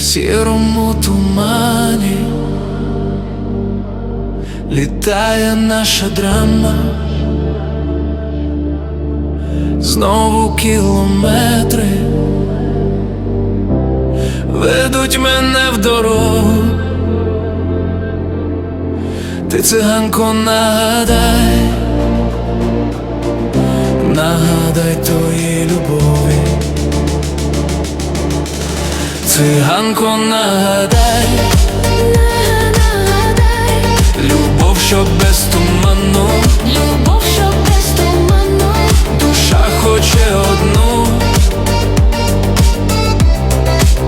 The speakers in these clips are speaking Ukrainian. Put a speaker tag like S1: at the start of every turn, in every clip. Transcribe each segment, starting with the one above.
S1: в сірому тумані літає наша драма, знову кілометри ведуть мене в дорогу. Ти циганко нагадай, нагадай тої любові. Циганко нагадай,
S2: Нагадай,
S1: любов, що без туману,
S2: любов, що без туману,
S1: душа хоче одну,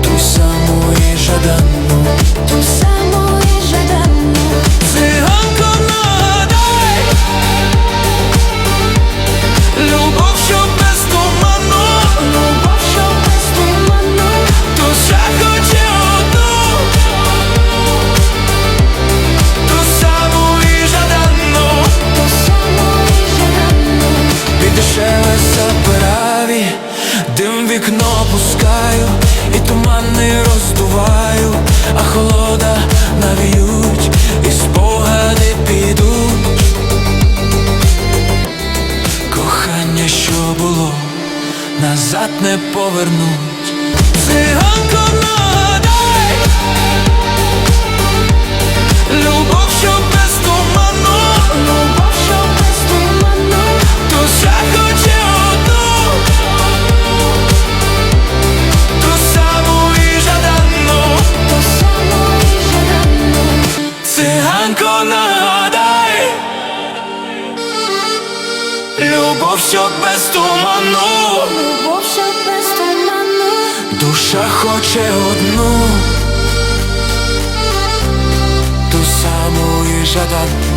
S1: ту саму і жадану.
S2: ту саму
S1: Забираві, дим вікно пускаю, і тумани роздуваю, а холода навіють, і спогади підуть. Кохання, що було, назад не повернуть. Любов, що без туману,
S2: Любов, що без туману,
S1: душа хоче одну, ту саму і жадану.